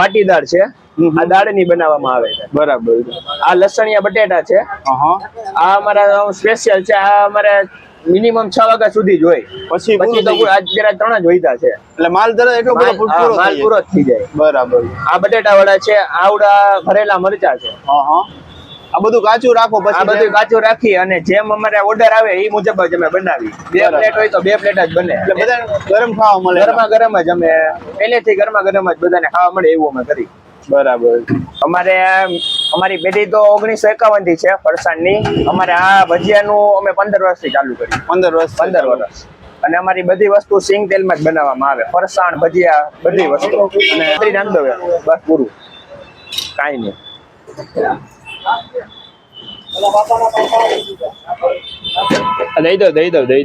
આ છે. આ દાળની બનાવવામાં આવે છે. બરાબર. આ લસણિયા બટેટા છે. આ અમારા સ્પેશિયલ છે. આ અમારે મિનિમમ છ વાગ્યા સુધી જ હોય. પછી પછી તો. અત્યારે ત્રણ જ વૈધા છે. એટલે માલ તરત એટલો બધો પૂરો માલ. પૂરો થઈ જાય. બરાબર. આ બટેટા વડા છે આવડા ભરેલા મરચા છે. હા હા આ બધું કાચું રાખો આ પછી બધું કાચું રાખી અને જેમ અમારે ઓર્ડર આવે એ મુજબ જ અમે બનાવી બે પ્લેટ હોય તો બે પ્લેટ જ બને. એટલે બધા ગરમ ખાવા મળે. ગરમા ગરમ જ અમે પહેલેથી ગરમા ગરમ જ બધાને ખાવા મળે એવું અમે કરી બરાબર. અમારે અમારી પેઢી તો ઓગણીસો એકાવનથી છે ફરસાણની. અમારે આ ભજીયાનું અમે પંદર વર્ષથી ચાલુ કર્યું. પંદર વર્ષ પંદર વર્ષ. અને અમારી બધી વસ્તુ સિંગ તેલમાં જ બનાવવામાં આવે. ફરસાણ ભજીયા બધી વસ્તુ. અને દો બસ પૂરું. કાંઈ નહીં. આ દઈ દો દઈ દો દઈ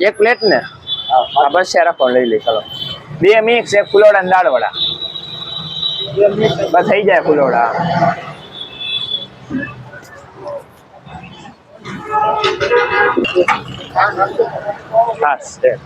એક પ્લેટ ને? હા બસ રાખો લઈ લઈ ચાલો. બે મિક્સ એક ફુલોડા ને દાળ વડા. બસ થઈ જાય ફુલોડા. Lucas. É.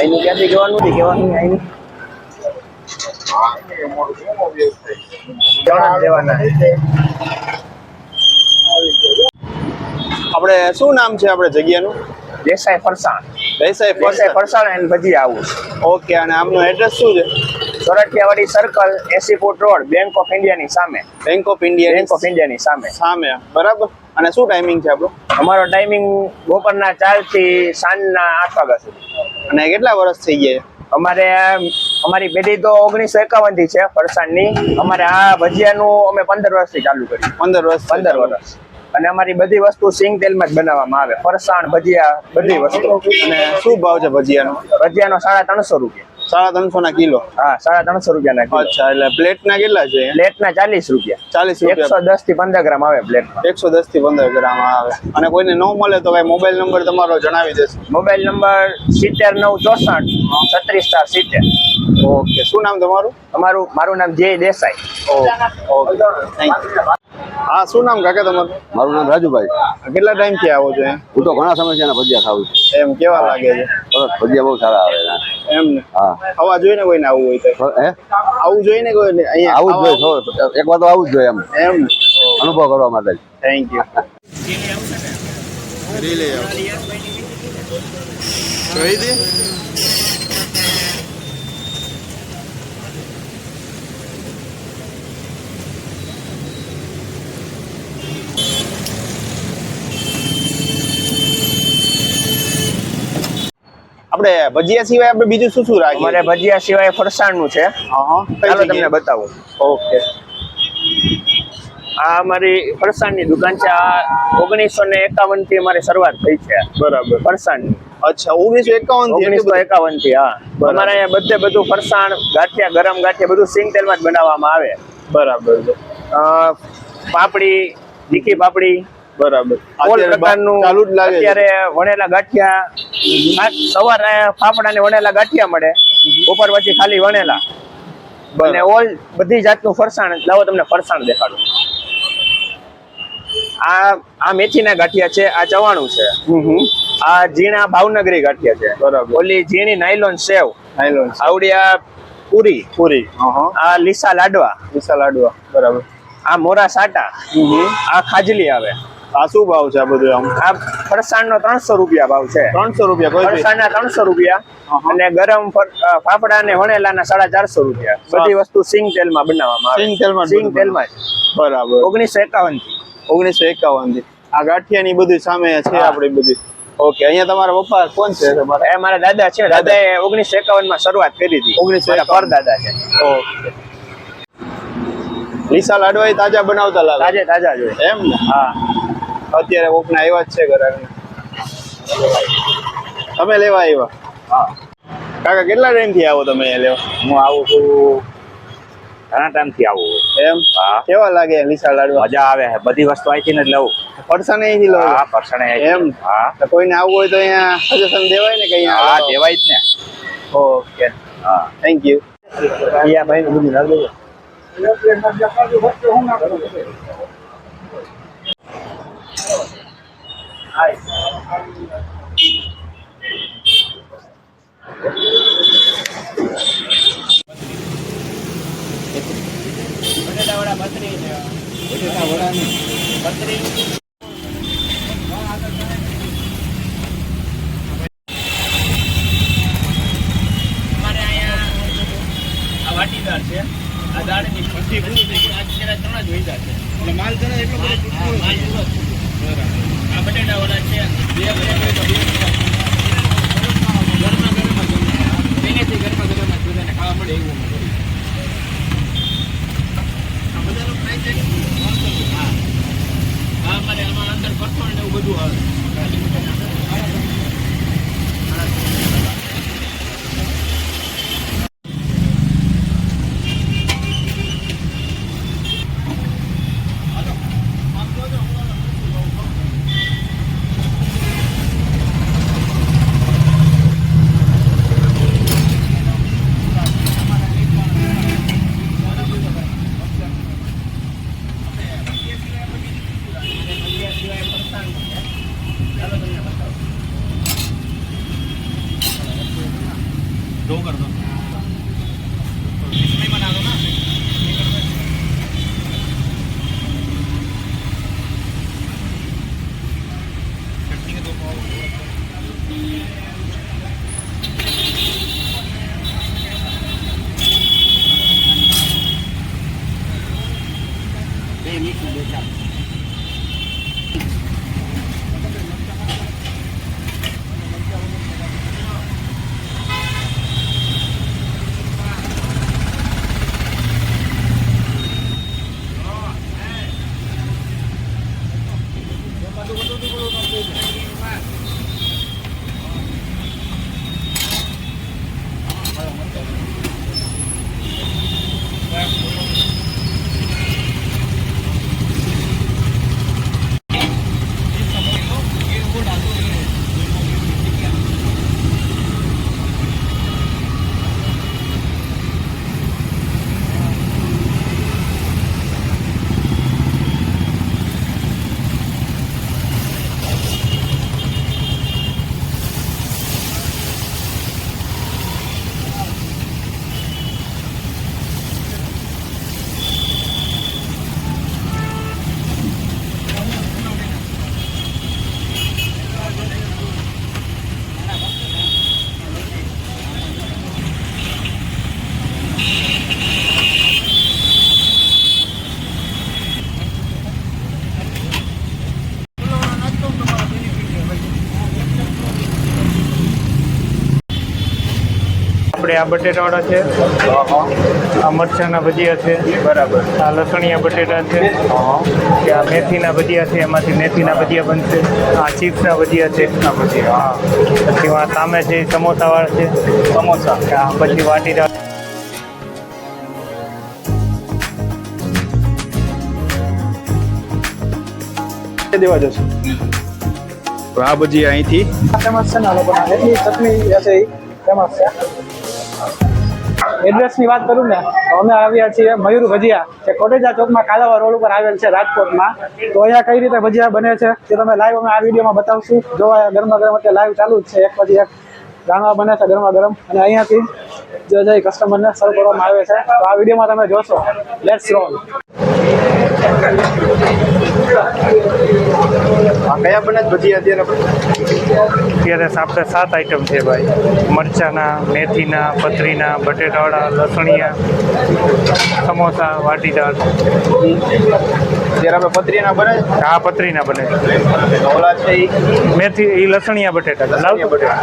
Ini kan tiga orang ini. દેવાના આપણે શું નામ છે આપણે જગ્યાનું? દેસાઈ ફરસાણ. દેસાઈ દેસાઈ ફરસાણ. એન્ડ ભજી આવું ઓકે અને આમનું એડ્રેસ શું છે? સોરઠિયાવાડી સર્કલ એસી ફૂટ રોડ બેંક ઓફ ઇન્ડિયાની સામે. Bank of India bank of ઇન્ડિયાની સામે. સામે બરાબર? અને શું ટાઈમિંગ છે આપણો? અમારો ટાઈમિંગ બપોરના ચારથી સાંજના આઠ વાગ્યા સુધી. અને કેટલા વર્ષ થઈ ગયા? અમારે અમારી પેઢી તો ઓગણીસો એકાવનથી છે ફરસાણની અમારે આ ભજીયાનું અમે પંદર વર્ષથી ચાલુ કર્યું. પંદર વર્ષ પંદર વર્ષ. અને અમારી બધી વસ્તુ સિંગ તેલમાં જ બનાવવામાં આવે. ફરસાણ ભજીયા બધી વસ્તુ. અને શું ભાવ છે ભજીયાનો? ભજીયાનો સાડા ત્રણસો રૂપિયા. સાડા ત્રણસો ના કિલો? હા સાડા ત્રણસો રૂપિયાના કિલો. અચ્છા એટલે પ્લેટ ના કેટલા છે? પ્લેટના ચાલીસ રૂપિયા. ચાલીસ એકસો રૂપિયા. દસથી પંદર ગ્રામ આવે પ્લેટ એકસો દસથી પંદર ગ્રામ આવે. અને કોઈને ન મળે તો કઈ મોબાઈલ નંબર તમારો જણાવી દેશો મોબાઈલ નંબર સિત્તેર નવ ચોસઠ છત્રીસ ચાર સિત્તેર. ઓકે શું નામ તમારું? તમારું મારું નામ Jay Desai. Okay thank you હા શું નામ કાકા તમારું? મારું નામ રાજુભાઈ. કેટલા ટાઈમથી આવો છો હું તો ઘણા સમયથી એના ભજીયા ખાવું છું. એમ કેવા લાગે છે? સરસ ભજીયા બહુ સારા આવે છે. એમ ને? હા. આવા જોઈએ ને કોઈને આવવું હોય તો? હે? આવું જોઈએ ને કોઈ અહીંયા આવું જ જોઈએ એક વાર તો આવું જ જોઈએ એમ. એમ અનુભવ કરવા માટે થેન્ક યુ રી આપણે ભજીયા સિવાય આપણે બીજું શું શું રાખીએ? અમારે ભજીયા સિવાય ફરસાણનું છે. ચાલો તમને બતાવું. ઓકે. આ અમારી ફરસાણની દુકાન છે. આ ઓગણીસો ને એકાવનથી અમારી શરૂઆત થઈ છે. બરાબર. ફરસાણની. અચ્છા ઓગણીસો એકાવન ઓગણીસો એકાવનથી હા. અમારે અહીંયા બધે બધું ફરસાણ ગાંઠિયા ગરમ ગાંઠિયા બધું સિંગ તેલમાં જ બનાવવામાં આવે. બરાબર. પાપડી તીખી પાપડી બરાબર. ઓલ અત્યારે બા- પ્રકારનું ચાલુ જ લાગે અત્યારે વણેલા ગાંઠિયા આ સવારે ફાફડા ને વણેલા ગાંઠિયા મળે. ઉપર પછી ખાલી વણેલા. અને ઓલ બધી જાતનું ફરસાણ લાવો તમને ફરસાણ દેખાડું. આ આ મેથીના ગાંઠિયા છે આ ચવાણું છે. આ ઝીણા ભાવનગરી ગાંઠિયા છે. બરાબર. ઓલી ઝીણી નાયલોન સેવ. નાયલોન આવડિયા પૂરી. પૂરી આ લીસા લાડવા. લીસા લાડવા બરાબર. આ મોરા સાટા. આ ખાજલી આવે. આ શું ભાવ છે આ બધું આમ? આ ફરસાણનો ત્રણસો રૂપિયા ભાવ છે. ત્રણસો રૂપિયા કોઈ ફરસાણ ના ત્રણસો રૂપિયા. અને ગરમ ફાફડા ને વણેલાના સાડા ચારસો રૂપિયા. બધી વસ્તુ સિંગ તેલમાં બનાવવામાં આવે. સિંગ તેલમાં માં સિંગ તેલમાં બરાબર. ઓગણીસો એકાવનથી ઓગણીસો એકાવનથી આ ગાંઠિયા ની બધું સામે છે આપડી બધી. ઓકે અહીંયા તમારા પપ્પા કોણ છે તમારા? એ મારા દાદા છે. દાદા. એ ઓગણીસો એકાવનમાં શરૂઆત કરી હતી. ઓગણીસો પર દાદા છે. ઓકે. લીસા લાડવા તાજા બનાવતા લાગે? તાજે તાજા જોઈએ એમ ને? હા. અત્યારે કોકના આવ્યા જ છે ઘરાકને તમે લેવા આવ્યા? હા. કાકા કેટલા ટાઈમથી આવો તમે અહીંયા લેવા? હું આવું છું ઘણા ટાઈમથી આવું એમ? હા. કેવા લાગે વિશાળ લાડવા? મજા આવે છે. બધી વસ્તુ અહીંથી જ લઉં. ફરસાણ અહીંથી લઉં? હા પરસણે એમ? હા. તો કોઈને આવવું હોય તો અહીંયા સજેશન દેવાય ને કે અહીંયા હા દેવાય જ ને. ઓકે. હા. થેન્ક યુ અહીંયા ભાઈ બધું નાખ આ વાટીદાર છે આ દાળની ભઠ્ઠી પૂરી થઈ ગઈ. આ ત્રણ જ વૈદા છે માલ જરા એટલો બધો માલ પૂરો છે. આ બટેટા વડા છે બે. ગરમા ગરમ જ જમવાનું. ગરમા ગરમ જ ખાવા મળે એવું આ બધાનો price હા. હા, મારે આમાં અંદર પરફોર્મ એવું બધું આવે આપણે આ બટેટાવાળા છે. આ મરચાંના ભજીયા છે. બરાબર. આ લસણિયા બટેટા છે. કે આ મેથીના ભજીયા છે એમાંથી મેથીના ભજીયા બનશે. આ ચિપ્સના ભજીયા છે. ચિપ્સના ભજીયા. હા. પછી આ સામે છે એ સમોસાવાળા છે. સમોસા. આ પછી વાટીદાળ દેવા જશે. તો આ બધી અહીંથી ફેમસ છે ને આ લોકોના. એટલી ચટણી છે એ. ફેમસ છે. એડ્રેસની વાત કરું ને, તો અમે આવ્યા છીએ મયુર ભજીયા, જે કોટેજા ચોકમાં કાલાવા રોડ ઉપર આવેલ છે રાજકોટમાં. તો અહીંયા કઈ રીતે ભજીયા બને છે તે તમે લાઈવ અમે આ વિડીયોમાં બતાવશું. જોવા ગરમા ગરમ અત્યારે લાઈવ ચાલુ જ છે. એક પછી એક જાણવા બને છે ગરમા ગરમ. અને અહીંયાથી જે જે કસ્ટમરને સર્વ કરવામાં આવે છે. તો આ વિડીયોમાં તમે જોશો. લેટ્સ રોલ કયા બને ભજી અત્યારે અત્યારે આપણે સાત આઈટમ છે ભાઈ. મરચાંના મેથીના પથરીના બટેટાવાળા લસણિયા સમોસા વાટીદાળ અત્યારે આપણે પતરીના બને હા આ પથરીના બને ઓલા છે એ મેથી એ લસણિયા બટેટા લાવ બટેટા.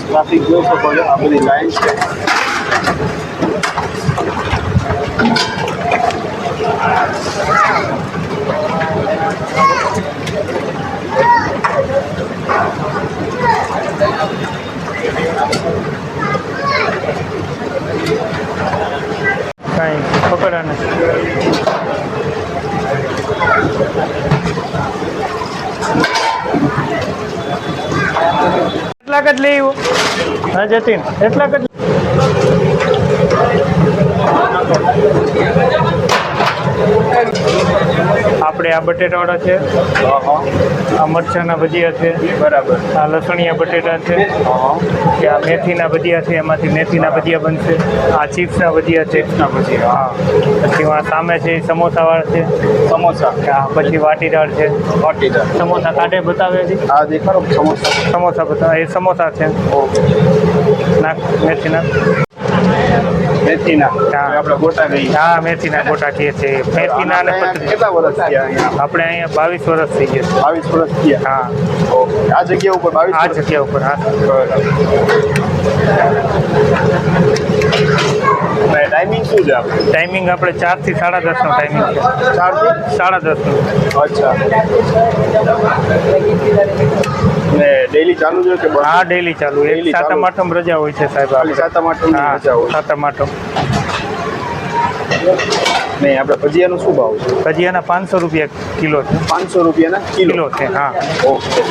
ટ્રાફિક જોઈ શકો છો. આ બધી લાઈન છે. કાંઈ પકડા નથી એટલાક જ લઈ આવ્યો? હા જતીન એટલાક જ આપણે આ બટેટાવાળા છે. આ મરચાંના ભજીયા છે. બરાબર. આ લસણિયા બટેટા છે. કે આ મેથીના ભજીયા છે એમાંથી મેથીના ભજીયા બનશે. આ ચિપ્સના ભજીયા છે. ભજીયા હા. પછી આ સામે છે એ સમોસાવાળા છે. સમોસા. આ પછી વાટીદાળ છે. વાટીદાળ. સમોસા કાઢે બતાવે છે. આ દેખાડો સમોસા. સમોસા બતાવે. એ સમોસા છે. નાખ મેથીના. મેથીના. હા. આપણે ગોટા ગઈ હા મેથીના ગોટા કહીએ છીએ. મેથીના અને કેટલા વર્ષ થયા આપણે અહીંયા બાવીસ વર્ષ થઈ ગયા બાવીસ વર્ષ થયા? હા. આ જગ્યા ઉપર બાવીસ આ જગ્યા ઉપર હા. ટાઈમિંગ શું છે આપણે ટાઈમિંગ આપણે ચારથી સાડા દસનો ટાઈમિંગ છે. ચારથી? સાડા દસનો. અચ્છા. ને ડેલી ચાલુ છે કે? હા ડેલી ચાલુ. એક સાતમ આઠમ રજા હોય છે સાહેબ. સાતમ આઠમ રજા હોય. સાતમ આઠમ. નહીં આપણે ભજીયાનો શું ભાવ છે? ભજીયાના પાંચસો રૂપિયા કિલો છે. પાંચસો રૂપિયાના કિલો છે હા. ઓકે.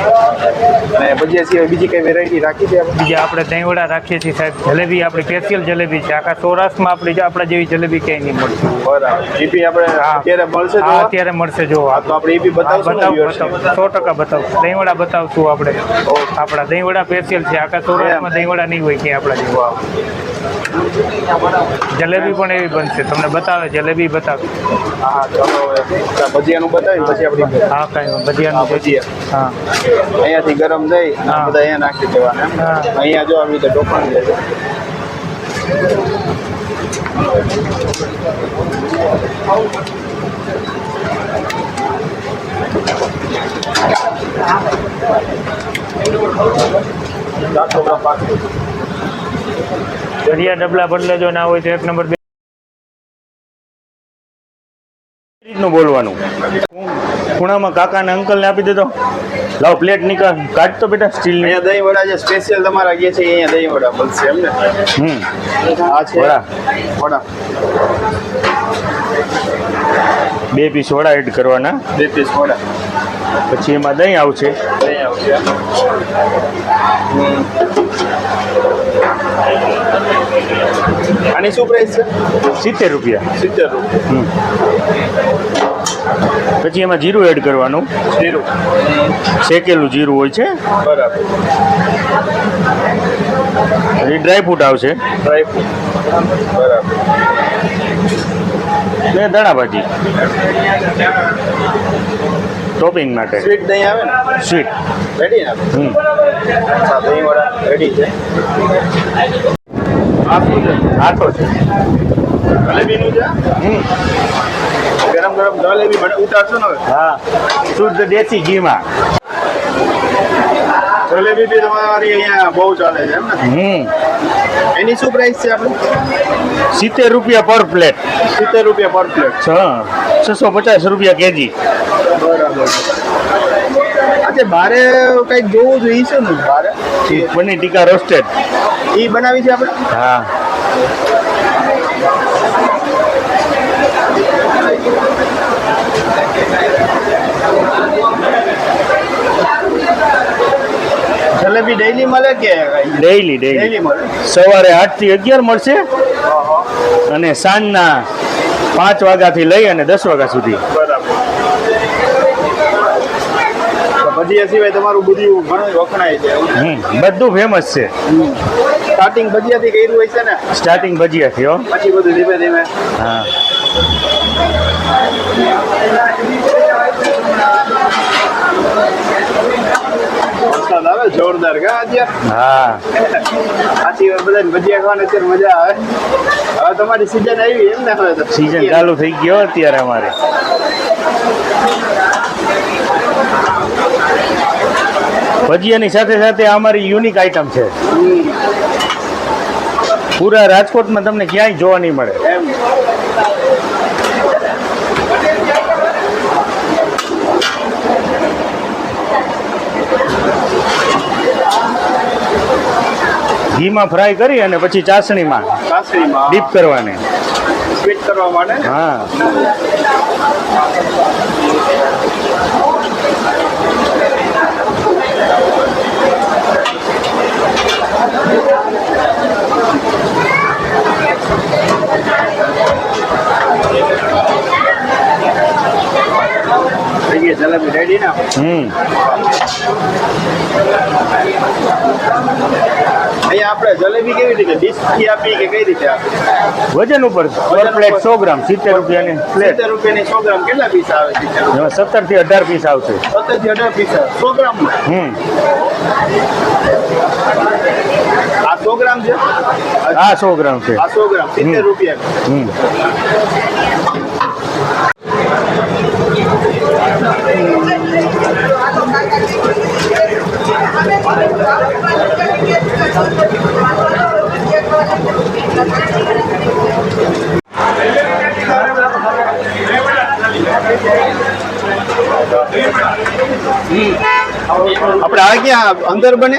અને ભજીયા સિવાય બીજી કઈ વેરાયટી રાખી છે આપણે? બીજા આપણે દહીંવડા રાખીએ છીએ સાહેબ. જલેબી આપણી સ્પેશિયલ જલેબી છે. આખા સૌરાષ્ટ્રમાં આપણી જે- આપણા જેવી જલેબી ક્યાંય નહીં મળશે બરાબર. ઈપી આપણે હા. અત્યારે મળશે હા જોવા? અત્યારે મળશે જો હા તો આપણે ઈપી બતાવશું ને બતાવ viewers ને? બતાવ. સો ટકા બતાવશું દહીંવડા બતાવશું આપણે. આપણા દહીંવડા સ્પેશિયલ છે. આખા સૌરાષ્ટ્રમાં દહીંવડા નહીં હોય ક્યાંય આપણા જેવા. જલેબી પણ એવી બનશે. તમને બતાવે જલેબી બતાવે. હા ચલો ભજીયાનું બતાવી પછી આપણે હા કાંઈ ભજીયાનું ભજીયા. હા. અહીંયાથી ગરમ થઈ અને બધા અહીંયા નાખી દેવાના અહીંયા જો આવી રીતે ટોપણ લેજો ચારસો ગ્રામ પાકી. ભજીયા ડબલા બદલે જો ના હોય તો એક નંબર બે રીતનું બોલવાનું. ખૂણામાં કાકાને અંકલને આપી દેતો લાવ પ્લેટ નીકળ. કાઢતો બેટા સ્ટીલની અહીંયા દહીં વડા જે સ્પેશિયલ તમારા ગયા છે અહીંયા દહીં વડા મળશે એમ ને હમ. આ છે વડા. વડા. બે પીસ વડા એડ કરવાના. બે પીસ વડા. પછી એમાં દહીં આવશે. દહીં આવશે એમ? હમ. આની શું પ્રાઇસ છે? સિત્તેર રૂપિયા. સિત્તેર રૂપિયા. પછી એમાં જીરું એડ કરવાનું. જીરું. શેકેલું જીરું હોય છે. બરાબર. પછી ડ્રાય ફ્રૂટ આવશે. ડ્રાયફ્રૂટ બરાબર. બે દાણા ભાજી. ટોપિંગ માટે. સ્વીટ દહીં આવે ને? સ્વીટ રેડી ને? હમ. દહીં વડા રેડી છે. આથો છે? જલેબીનું છે? હમ. ગરમ ગરમ જલેબી બને ઉતારશો ને હા. શુદ્ધ દેશી ઘીમાં. જલેબી બી તમારી અહીંયા બહુ ચાલે છે એમ ને? હમ. એની શું પ્રાઇસ છે આપણી? સિત્તેર રૂપિયા પર પ્લેટ. સિત્તેર રૂપિયા પર પ્લેટ. છ. છસો પચાસ રૂપિયા કેજી. બરાબર. આજે બારે કંઈક જોવું જોઈએ છે ને? મારે પનીર ટીકા રોસ્ટેડ એ બનાવી છે આપણે? હા. જલેબી ડેઈલી મળે કે ડેઈલી ડેઈલી મળે? સવારે આઠથી અગિયાર મળશે અને સાંજના પાંચ વાગ્યાથી લઈ અને દસ વાગ્યા સુધી. બરાબર. તો ભજીયા સિવાય તમારું બધું ઘણું વખણાય છે. બધું ફેમસ છે. સ્ટાર્ટિંગ ભજીયાથી કર્યું હોય છે ને? સ્ટાર્ટિંગ ભજીયાથી હો. પછી બધું ધીમે ધીમે. હા. વરસાદ આવે જોરદાર કા અત્યારે હા. સાચી વાર બધાને ભજીયા ખાવાની અત્યારે મજા આવે. હવે તમારી સિઝન આવી એમ ને હવે તો? સીઝન ચાલુ થઈ ગયો અત્યારે અમારે. ભજીયાની સાથે સાથે અમારી યુનિક આઈટમ છે. પૂરા રાજકોટમાં તમને ક્યાંય જોવા નહીં મળે. ઘીમાં ફ્રાય કરી અને પછી ચાસણીમાં ડીપ કરવાની. સ્વીટ કરવા માટે? હા થઈ ગઈ જલેબી રેડી ને હમ અહીંયા આપણે જલેબી કેવી રીતે ડીશથી આપી કે કઈ રીતે આપી વજન ઉપર પર પ્લેટ સો ગ્રામ સિત્તેર રૂપિયાની પ્લેટ સિત્તેર રૂપિયાની સો ગ્રામ કેટલા પીસ આવે છે સત્તરથી અઢાર પીસ આવશે. સત્તરથી અઢાર પીસ સો ગ્રામ હમ. સો ગ્રામ છે આ સો ગ્રામ છે આ સો ગ્રામ સિત્તેર હમ. રૂપિયા હમ આપણે આ ક્યાં અંદર બને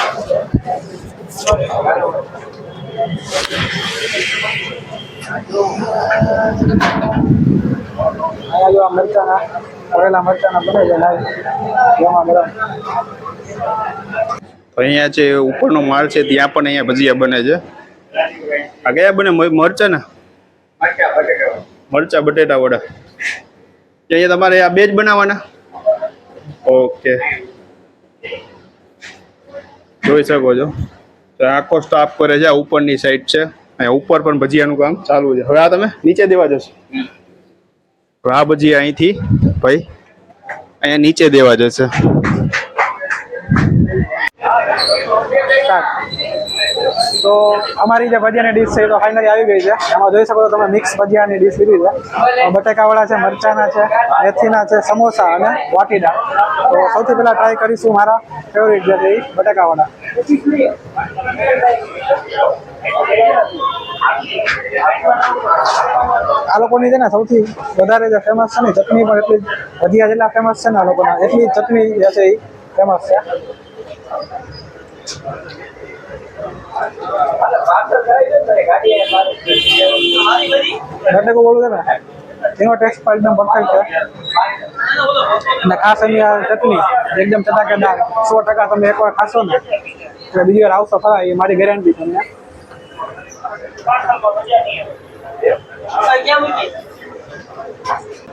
અહીંયા જો છે છે ઉપરનો માળ છે, ત્યાં પણ અહીંયા ભજીયા બને છે. આ કયા બને? મરચા ને? મરચા, બટેટા વડા. અહીંયા તમારે આ બે જ બનાવવાના? ઓકે. જોઈ શકો છો. આખો સ્ટાફ કરે છે ઉપરની સાઈડ છે. અહીંયા ઉપર પણ ભજીયાનું કામ ચાલુ છે. હવે આ તમે નીચે દેવા જશો. હવે આ ભજીયા અહીંથી ભાઈ અહીંયા નીચે દેવા જશે. તો અમારી જે ભજીયાની ડીશ છે એ તો ફાઇનલી આવી ગઈ છે. એમાં જોઈ શકો તમે મિક્સ ભજીયાની ડીશ લીધી છે. બટેકાવાળા છે, મરચાના છે, મેથીના છે, સમોસા અને વાટીડા તો સૌથી પહેલાં ટ્રાય કરીશું મારા ફેવરિટ જે છે એ બટાકાવાળા. આ લોકોની છે ને સૌથી વધારે જે ફેમસ છે ને ચટણી પણ એટલી ભજીયા જેટલા ફેમસ છે ને આ લોકોના, એટલી ચટણી જે છે એ ફેમસ છે. બટાકું બોલું છે ને, એનો પણ એકદમ પરફેક્ટ છે. અને ખાસ એની આ એકદમ ચટાકેદાર, સો ટકા તમે એકવાર ખાશો ને, એટલે બીજી વાર આવશો ખરા, એ મારી ગેરંટી તમને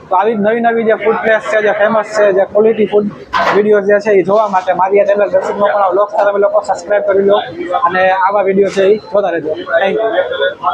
તો આવી જ નવી નવી જે ફૂડ પ્લેસ છે, જે ફેમસ છે, જે ક્વોલિટી ફૂડ વીડિયો જે છે, એ જોવા માટે મારી આ ચેનલ દર્શક પણ વ્લોગ તમે લોકો સબસ્ક્રાઈબ કરી લો. અને આવા વીડિયો છે એ જોતા રહેજો. Thank you